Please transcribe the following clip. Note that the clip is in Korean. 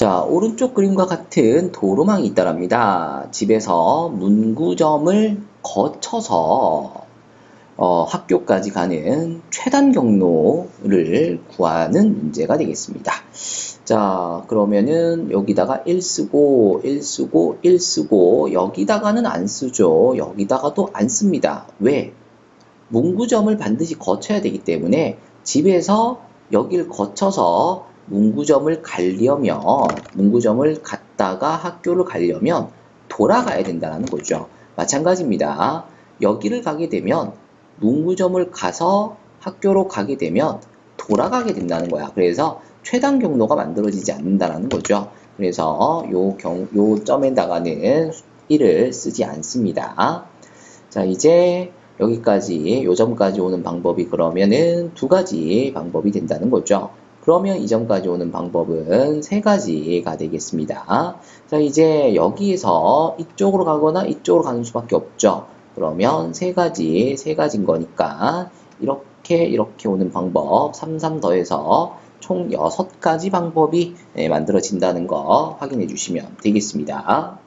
자, 오른쪽 그림과 같은 도로망이 있다랍니다. 집에서 문구점을 거쳐서 어, 학교까지 가는 최단 경로를 구하는 문제가 되겠습니다. 자, 그러면은 여기다가 1 쓰고 1 쓰고 1 쓰고 여기다가는 안 쓰죠. 여기다가도 안 씁니다. 왜? 문구점을 반드시 거쳐야 되기 때문에 집에서 여길 거쳐서 문구점을 가려면 문구점을 갔다가 학교를 가려면 돌아가야 된다는 거죠. 마찬가지입니다. 여기를 가게 되면 문구점을 가서 학교로 가게 되면 돌아가게 된다는 거야. 그래서 최단 경로가 만들어지지 않는다는 거죠. 그래서 요 경, 요 점에다가는 1을 쓰지 않습니다. 자, 이제 여기까지, 요 점까지 오는 방법이 그러면은 두 가지 방법이 된다는 거죠. 그러면 이 점까지 오는 방법은 세 가지가 되겠습니다. 자, 이제 여기에서 이쪽으로 가거나 이쪽으로 가는 수밖에 없죠. 그러면 세 가지, 세 가지인 거니까 이렇게 이렇게 오는 방법 3, 3 더해서 총 6가지 방법이 예, 만들어진다는 거 확인해 주시면 되겠습니다.